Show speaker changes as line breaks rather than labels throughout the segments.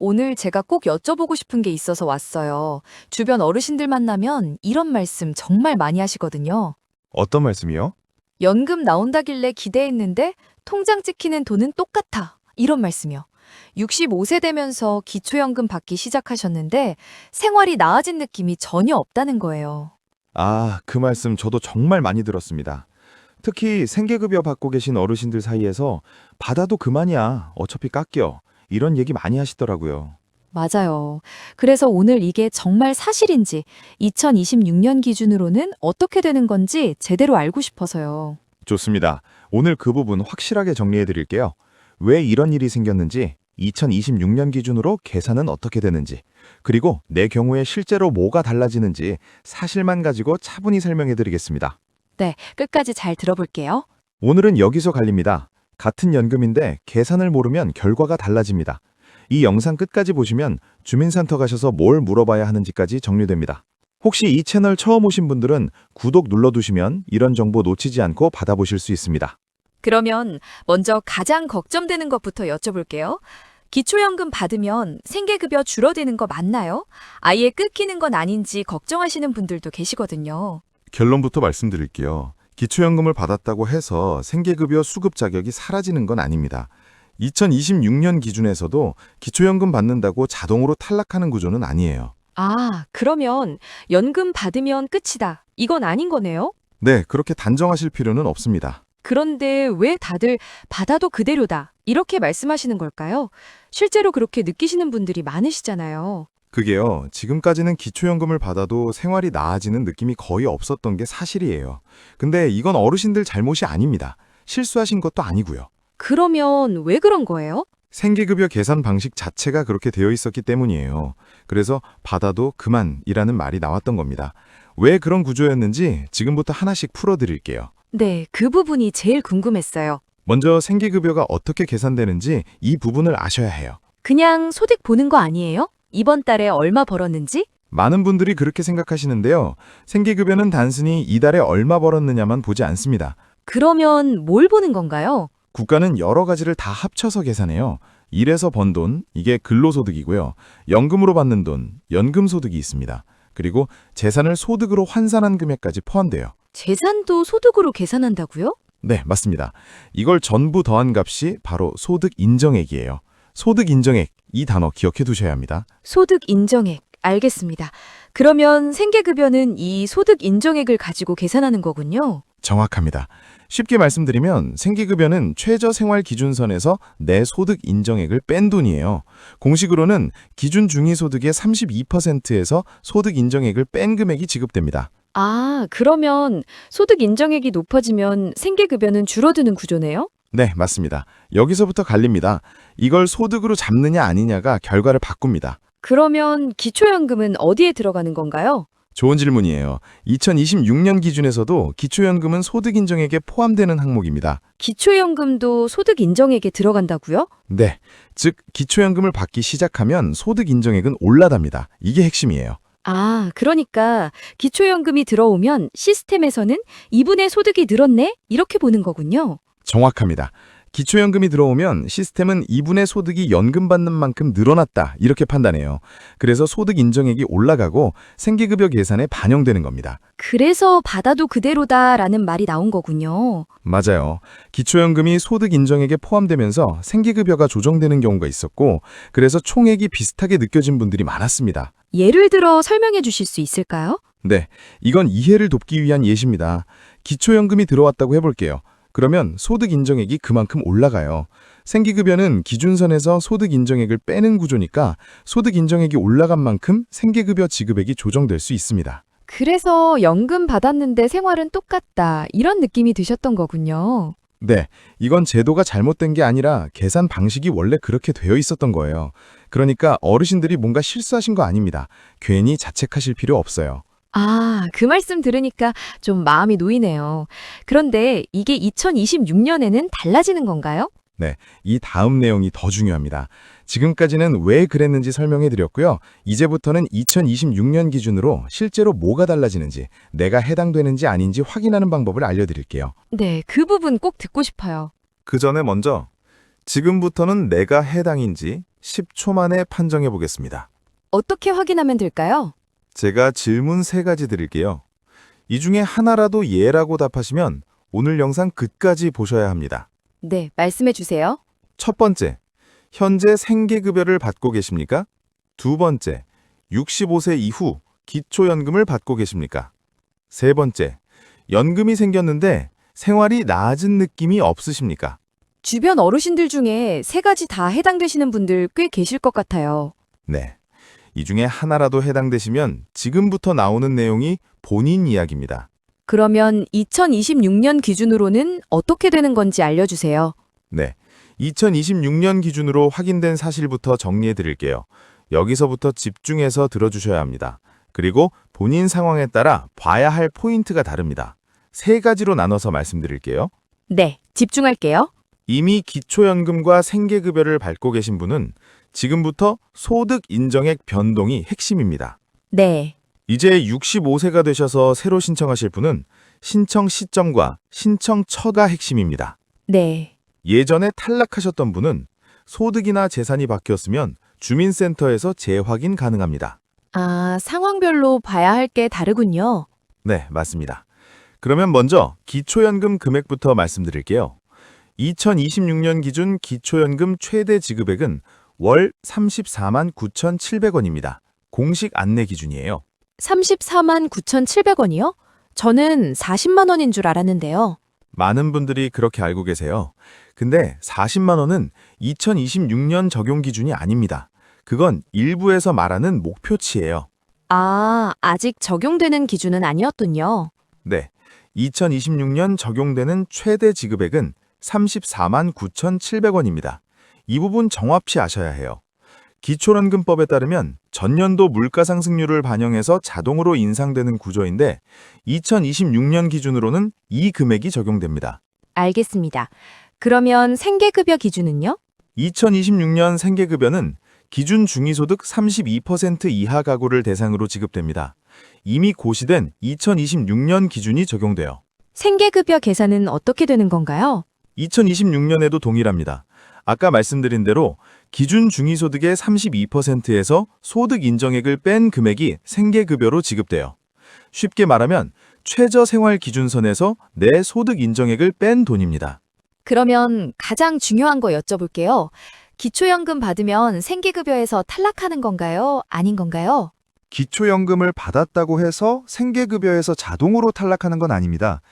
오늘 제가 꼭 여쭤보고 싶은 게 있어서 왔어요. 주변 어르신들 만나면 이런 말씀 정말 많이 하시거든요.
어떤 말씀이요?
연금 나온다길래 기대했는데 통장 찍히는 돈은 똑같아. 이런 말씀이요. 65세 되면서 기초연금 받기 시작하셨는데 생활이 나아진 느낌이 전혀 없다는 거예요.
아, 그 말씀 저도 정말 많이 들었습니다. 특히 생계급여 받고 계신 어르신들 사이에서 받아도 그만이야. 어차피 깎여. 이런 얘기 많이 하시더라고요.
맞아요. 그래서 오늘 이게 정말 사실인지 2026년 기준으로는 어떻게 되는 건지 제대로 알고 싶어서요.
좋습니다. 오늘 그 부분 확실하게 정리해 드릴게요. 왜 이런 일이 생겼는지, 2026년 기준으로 계산은 어떻게 되는지, 그리고 내 경우에 실제로 뭐가 달라지는지 사실만 가지고 차분히 설명해 드리겠습니다.
네, 끝까지 잘 들어볼게요.
오늘은 여기서 갈립니다. 같은 연금인데 계산을 모르면 결과가 달라집니다. 이 영상 끝까지 보시면 주민센터 가셔서 뭘 물어봐야 하는지까지 정리됩니다. 혹시 이 채널 처음 오신 분들은 구독 눌러두시면 이런 정보 놓치지 않고 받아보실 수 있습니다.
그러면 먼저 가장 걱정되는 것부터 여쭤볼게요. 기초연금 받으면 생계급여 줄어드는 거 맞나요? 아예 끊기는 건 아닌지 걱정하시는 분들도 계시거든요.
결론부터 말씀드릴게요. 기초연금을 받았다고 해서 생계급여 수급 자격이 사라지는 건 아닙니다. 2026년 기준에서도 기초연금 받는다고 자동으로 탈락하는 구조는 아니에요.
아, 그러면 연금 받으면 끝이다. 이건 아닌 거네요?
네, 그렇게 단정하실 필요는 없습니다.
그런데 왜 다들 받아도 그대로다. 이렇게 말씀하시는 걸까요? 실제로 그렇게 느끼시는 분들이 많으시잖아요.
그게요, 지금까지는 기초연금을 받아도 생활이 나아지는 느낌이 거의 없었던 게 사실이에요. 근데 이건 어르신들 잘못이 아닙니다. 실수하신 것도 아니고요.
그러면 왜 그런 거예요?
생계급여 계산 방식 자체가 그렇게 되어 있었기 때문이에요. 그래서 받아도 그만이라는 말이 나왔던 겁니다. 왜 그런 구조였는지 지금부터 하나씩 풀어드릴게요.
네, 그 부분이 제일 궁금했어요.
먼저 생계급여가 어떻게 계산되는지 이 부분을 아셔야 해요.
그냥 소득 보는 거 아니에요? 이번 달에 얼마 벌었는지?
많은 분들이 그렇게 생각하시는데요. 생계급여는 단순히 이달에 얼마 벌었느냐만 보지 않습니다.
그러면 뭘 보는 건가요?
국가는 여러 가지를 다 합쳐서 계산해요. 일해서 번 돈, 이게 근로소득이고요. 연금으로 받는 돈, 연금소득이 있습니다. 그리고 재산을 소득으로 환산한 금액까지 포함돼요.
재산도 소득으로 계산한다고요?
네, 맞습니다. 이걸 전부 더한 값이 바로 소득 인정액이에요. 소득 인정액, 이 단어 기억해 두셔야 합니다.
소득 인정액. 알겠습니다. 그러면 생계급여는 이 소득 인정액을 가지고 계산하는 거군요.
정확합니다. 쉽게 말씀드리면 생계급여는 최저생활 기준선에서 내 소득 인정액을 뺀 돈이에요. 공식으로는 기준 중위소득의 32%에서 소득 인정액을 뺀 금액이 지급됩니다.
아, 그러면 소득 인정액이 높아지면 생계급여는 줄어드는 구조네요?
네, 맞습니다. 여기서부터 갈립니다. 이걸 소득으로 잡느냐 아니냐가 결과를 바꿉니다.
그러면 기초연금은 어디에 들어가는 건가요?
좋은 질문이에요. 2026년 기준에서도 기초연금은 소득 인정액에 포함되는 항목입니다.
기초연금도 소득 인정액에 들어간다고요?
네, 즉 기초연금을 받기 시작하면 소득 인정액은 올라답니다. 이게 핵심이에요.
아, 그러니까 기초연금이 들어오면 시스템에서는 이분의 소득이 늘었네? 이렇게 보는 거군요.
정확합니다. 기초연금이 들어오면 시스템은 이분의 소득이 연금 받는 만큼 늘어났다 이렇게 판단해요. 그래서 소득 인정액이 올라가고 생계급여 계산에 반영되는 겁니다.
그래서 받아도 그대로다라는 말이 나온 거군요.
맞아요. 기초연금이 소득 인정액에 포함되면서 생계급여가 조정되는 경우가 있었고 그래서 총액이 비슷하게 느껴진 분들이 많았습니다.
예를 들어 설명해 주실 수 있을까요?
네, 이건 이해를 돕기 위한 예시입니다. 기초연금이 들어왔다고 해볼게요. 그러면 소득 인정액이 그만큼 올라가요. 생계급여는 기준선에서 소득 인정액을 빼는 구조니까 소득 인정액이 올라간 만큼 생계급여 지급액이 조정될 수 있습니다.
그래서 연금 받았는데 생활은 똑같다. 이런 느낌이 드셨던 거군요.
네, 이건 제도가 잘못된 게 아니라 계산 방식이 원래 그렇게 되어 있었던 거예요. 그러니까 어르신들이 뭔가 실수하신 거 아닙니다. 괜히 자책하실 필요 없어요.
아, 그 말씀 들으니까 좀 마음이 놓이네요. 그런데 이게 2026년에는 달라지는 건가요?
이 다음 내용이 더 중요합니다. 지금까지는 왜 그랬는지 설명해 드렸고요. 이제부터는 2026년 기준으로 실제로 뭐가 달라지는지, 내가 해당되는지 아닌지 확인하는 방법을 알려드릴게요.
네, 그 부분 꼭 듣고 싶어요.
그 전에 먼저 지금부터는 내가 해당인지
10초 만에 판정해 보겠습니다.
어떻게 확인하면 될까요?
제가 질문 세 가지 드릴게요. 이 중에 하나라도 예라고 답하시면 오늘 영상 끝까지 보셔야 합니다.
네, 말씀해 주세요.
첫 번째, 현재 생계급여를 받고 계십니까? 두 번째, 65세 이후 기초연금을 받고 계십니까? 세 번째, 연금이 생겼는데 생활이 나아진 느낌이 없으십니까?
주변 어르신들 중에 세 가지 다 해당되시는 분들 꽤 계실 것 같아요.
네. 이 중에 하나라도 해당되시면 지금부터 나오는 내용이 본인 이야기입니다.
그러면 2026년 기준으로는 어떻게 되는 건지 알려주세요.
네. 2026년 기준으로 확인된 사실부터 정리해 드릴게요. 여기서부터 집중해서 들어주셔야 합니다. 그리고 본인 상황에 따라 봐야 할 포인트가 다릅니다. 세 가지로 나눠서 말씀드릴게요.
네, 집중할게요.
이미 기초연금과 생계급여를 밟고 계신 분은 지금부터 소득 인정액 변동이 핵심입니다.
네,
이제 65세가 되셔서 새로 신청하실 분은 신청 시점과 신청처가 핵심입니다.
네.
예전에 탈락하셨던 분은 소득이나 재산이 바뀌었으면 주민센터에서 재확인 가능합니다.
아, 상황별로 봐야 할 게 다르군요.
네, 맞습니다. 그러면 먼저 기초연금 금액부터 말씀드릴게요. 2026년 기준 기초연금 최대 지급액은 월 34만 9,700원입니다. 공식 안내 기준이에요.
34만 9,700원이요? 저는 40만 원인 줄 알았는데요.
많은 분들이 그렇게 알고 계세요. 근데 40만 원은 2026년 적용 기준이 아닙니다. 그건 일부에서 말하는 목표치예요.
아, 아직 적용되는 기준은 아니었군요.
네. 2026년 적용되는 최대 지급액은 34만 9,700원입니다. 이 부분 정확히 아셔야 해요. 기초연금법에 따르면 전년도 물가상승률을 반영해서 자동으로 인상되는 구조인데 2026년 기준으로는 이 금액이 적용됩니다.
알겠습니다. 그러면 생계급여 기준은요?
2026년 생계급여는 기준 중위소득 32% 이하 가구를 대상으로 지급됩니다. 이미 고시된 2026년 기준이 적용돼요.
생계급여 계산은 어떻게 되는 건가요?
2026년에도 동일합니다. 아까 말씀드린 대로 기준 중위소득의 32%에서 소득 인정액을 뺀 금액이 생계급여로 지급돼요. 쉽게 말하면 최저 생활 기준선에서 내 소득 인정액을 뺀 돈입니다.
그러면 가장 중요한 거 여쭤볼게요. 기초연금 받으면 생계급여에서 탈락하는 건가요? 아닌 건가요?
기초연금을 받았다고 해서 생계급여에서 자동으로 탈락하는 건 아닙니다.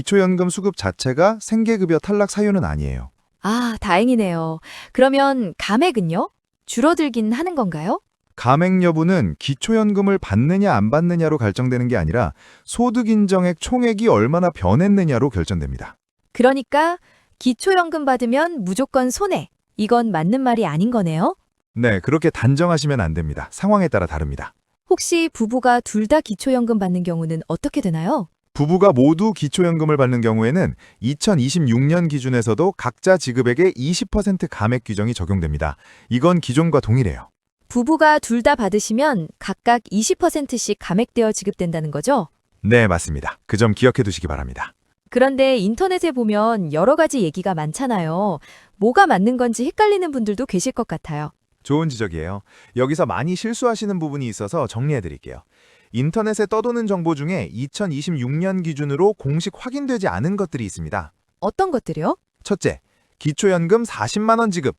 기초연금 수급 자체가 생계급여 탈락 사유는 아니에요.
아, 다행이네요. 그러면 감액은요? 줄어들긴 하는 건가요?
감액 여부는 기초연금을 받느냐 안 받느냐로 결정되는 게 아니라 소득인정액 총액이 얼마나 변했느냐로 결정됩니다.
그러니까 기초연금 받으면 무조건 손해. 이건 맞는 말이 아닌 거네요.
네, 그렇게 단정하시면 안 됩니다. 상황에 따라 다릅니다.
혹시 부부가 둘 다 기초연금 받는 경우는 어떻게 되나요?
부부가 모두 기초연금을 받는 경우에는 2026년 기준에서도 각자 지급액의 20% 감액 규정이 적용됩니다. 이건 기존과 동일해요.
부부가 둘 다 받으시면 각각 20%씩 감액되어 지급된다는 거죠?
네, 맞습니다. 그 점 기억해 두시기 바랍니다.
그런데 인터넷에 보면 여러 가지 얘기가 많잖아요. 뭐가 맞는 건지 헷갈리는 분들도 계실 것 같아요.
좋은 지적이에요. 여기서 많이 실수하시는 부분이 있어서 정리해 드릴게요. 인터넷에 떠도는 정보 중에 2026년 기준으로 공식 확인되지 않은 것들이 있습니다.
어떤 것들이요?
첫째, 기초연금 40만 원 지급.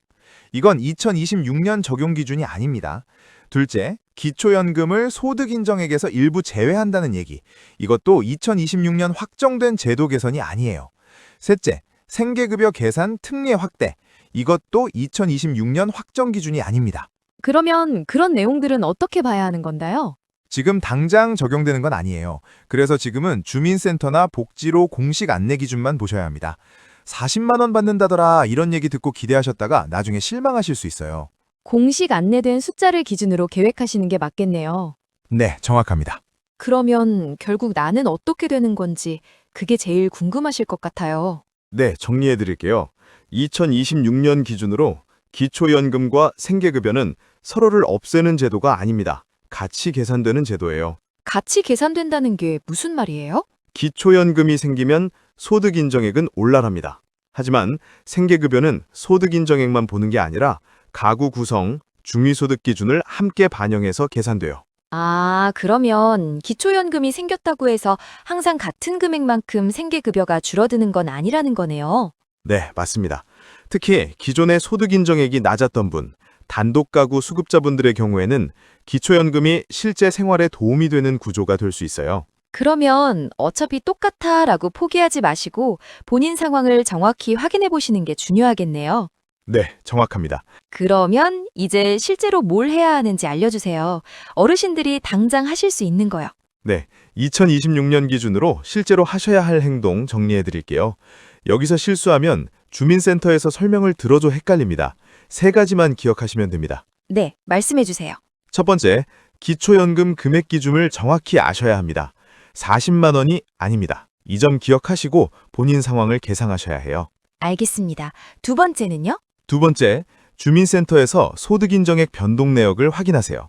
이건 2026년 적용 기준이 아닙니다. 둘째, 기초연금을 소득인정액에서 일부 제외한다는 얘기. 이것도 2026년 확정된 제도 개선이 아니에요. 셋째, 생계급여 계산 특례 확대. 이것도 2026년 확정 기준이 아닙니다.
그러면 그런 내용들은 어떻게 봐야 하는 건가요?
지금 당장 적용되는 건 아니에요. 그래서 지금은 주민센터나 복지로 공식 안내 기준만 보셔야 합니다. 40만 원 받는다더라 이런 얘기 듣고 기대하셨다가 나중에 실망하실 수 있어요.
공식 안내된 숫자를 기준으로 계획하시는 게 맞겠네요.
네, 정확합니다.
그러면 결국 나는 어떻게 되는 건지 그게 제일 궁금하실 것 같아요.
네, 정리해 드릴게요. 2026년 기준으로 기초연금과 생계급여는 서로를 없애는 제도가 아닙니다. 같이 계산되는 제도예요.
같이 계산된다는 게 무슨 말이에요?
기초연금이 생기면 소득인정액은 올라랍니다. 하지만 생계급여는 소득인정액만 보는 게 아니라
가구 구성, 중위소득 기준을 함께 반영해서 계산돼요.
아, 그러면 기초연금이 생겼다고 해서 항상 같은 금액만큼 생계급여가 줄어드는 건 아니라는 거네요.
네, 맞습니다. 특히 기존의 소득 인정액이 낮았던 분, 단독 가구 수급자분들의 경우에는 기초연금이 실제 생활에 도움이 되는 구조가 될 수 있어요.
그러면 어차피 똑같아 라고 포기하지 마시고 본인 상황을 정확히 확인해 보시는 게 중요하겠네요.
네, 정확합니다.
그러면 이제 실제로 뭘 해야 하는지 알려주세요. 어르신들이 당장 하실 수 있는 거요.
네, 2026년 기준으로 실제로 하셔야 할 행동 정리해 드릴게요. 여기서 실수하면 주민센터에서 설명을 들어줘 헷갈립니다. 세 가지만 기억하시면 됩니다.
네, 말씀해 주세요.
첫 번째, 기초연금 금액 기준을 정확히 아셔야 합니다. 40만 원이 아닙니다. 이 점 기억하시고 본인 상황을 계상하셔야 해요.
알겠습니다. 두 번째는요?
두 번째, 주민센터에서 소득인정액 변동 내역을 확인하세요.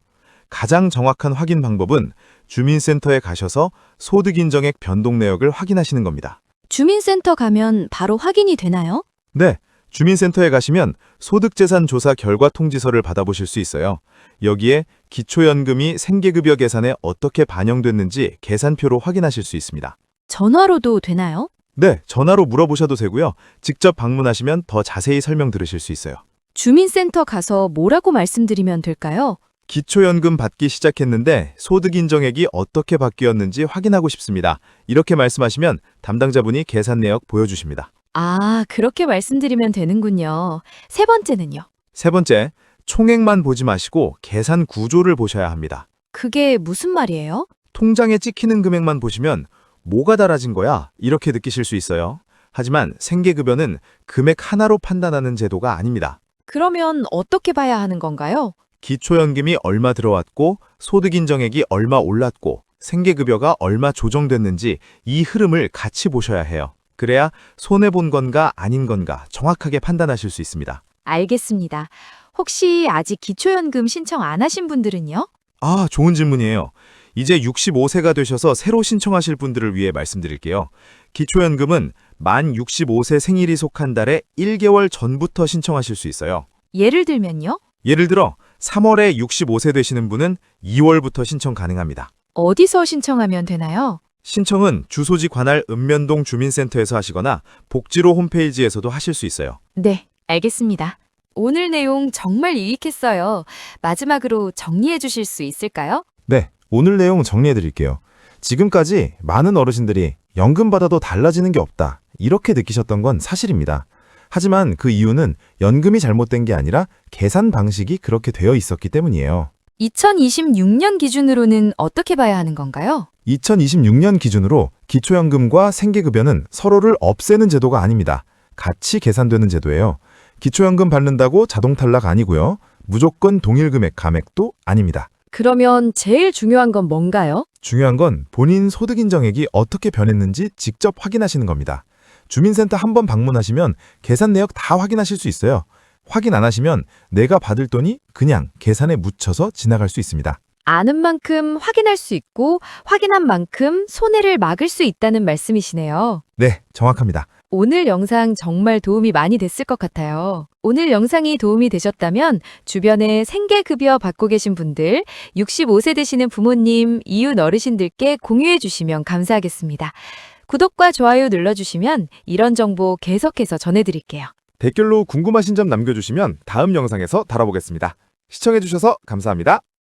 가장 정확한 확인 방법은 주민센터에 가셔서 소득인정액 변동 내역을 확인하시는 겁니다.
주민센터 가면 바로 확인이 되나요?
네, 주민센터에 가시면 소득재산 조사 결과 통지서를 받아보실 수 있어요. 여기에 기초연금이 생계급여 계산에 어떻게 반영됐는지 계산표로 확인하실 수 있습니다.
전화로도 되나요?
네, 전화로 물어보셔도 되고요. 직접 방문하시면 더 자세히 설명 들으실 수 있어요.
주민센터 가서 뭐라고 말씀드리면 될까요?
기초연금 받기 시작했는데 소득 인정액이 어떻게 바뀌었는지 확인하고 싶습니다. 이렇게 말씀하시면 담당자분이 계산 내역 보여주십니다.
아, 그렇게 말씀드리면 되는군요. 세 번째는요?
세 번째, 총액만 보지 마시고 계산 구조를 보셔야 합니다.
그게 무슨 말이에요?
통장에 찍히는 금액만 보시면 뭐가 달라진 거야? 이렇게 느끼실 수 있어요. 하지만 생계급여는 금액 하나로 판단하는 제도가 아닙니다.
그러면 어떻게 봐야 하는 건가요?
기초연금이 얼마 들어왔고 소득 인정액이 얼마 올랐고 생계급여가 얼마 조정됐는지 이 흐름을 같이 보셔야 해요. 그래야 손해본 건가 아닌 건가 정확하게 판단하실 수 있습니다.
알겠습니다. 혹시 아직 기초연금 신청 안 하신 분들은요?
아, 좋은 질문이에요. 이제 65세가 되셔서 새로 신청하실 분들을 위해 말씀드릴게요. 기초연금은 만 65세 생일이 속한 달에 1개월 전부터 신청하실 수 있어요.
예를 들면요?
예를 들어 3월에 65세 되시는 분은 2월부터 신청 가능합니다.
어디서 신청하면 되나요?
신청은 주소지 관할 읍면동 주민센터에서 하시거나 복지로 홈페이지에서도 하실 수 있어요.
네, 알겠습니다. 오늘 내용 정말 유익했어요. 마지막으로 정리해 주실 수 있을까요?
네, 오늘 내용 정리해 드릴게요. 지금까지 많은 어르신들이 연금 받아도 달라지는 게 없다. 이렇게 느끼셨던 건 사실입니다. 하지만 그 이유는 연금이 잘못된 게 아니라 계산 방식이 그렇게 되어 있었기 때문이에요.
2026년 기준으로는 어떻게 봐야 하는 건가요?
2026년 기준으로 기초연금과 생계급여는 서로를 없애는 제도가 아닙니다. 같이 계산되는 제도예요. 기초연금 받는다고 자동 탈락 아니고요. 무조건 동일 금액 감액도 아닙니다.
그러면 제일 중요한 건 뭔가요?
중요한 건 본인 소득 인정액이 어떻게 변했는지 직접 확인하시는 겁니다. 주민센터 한 번 방문하시면 계산 내역 다 확인하실 수 있어요. 확인 안 하시면 내가 받을 돈이 그냥 계산에 묻혀서 지나갈 수 있습니다.
아는 만큼 확인할 수 있고 확인한 만큼 손해를 막을 수 있다는 말씀이시네요.
네, 정확합니다.
오늘 영상 정말 도움이 많이 됐을 것 같아요. 오늘 영상이 도움이 되셨다면 주변에 생계급여 받고 계신 분들, 65세 되시는 부모님, 이웃 어르신들께 공유해 주시면 감사하겠습니다. 구독과 좋아요 눌러주시면 이런 정보 계속해서 전해드릴게요.
댓글로 궁금하신 점 남겨주시면 다음 영상에서 다뤄보겠습니다. 시청해주셔서 감사합니다.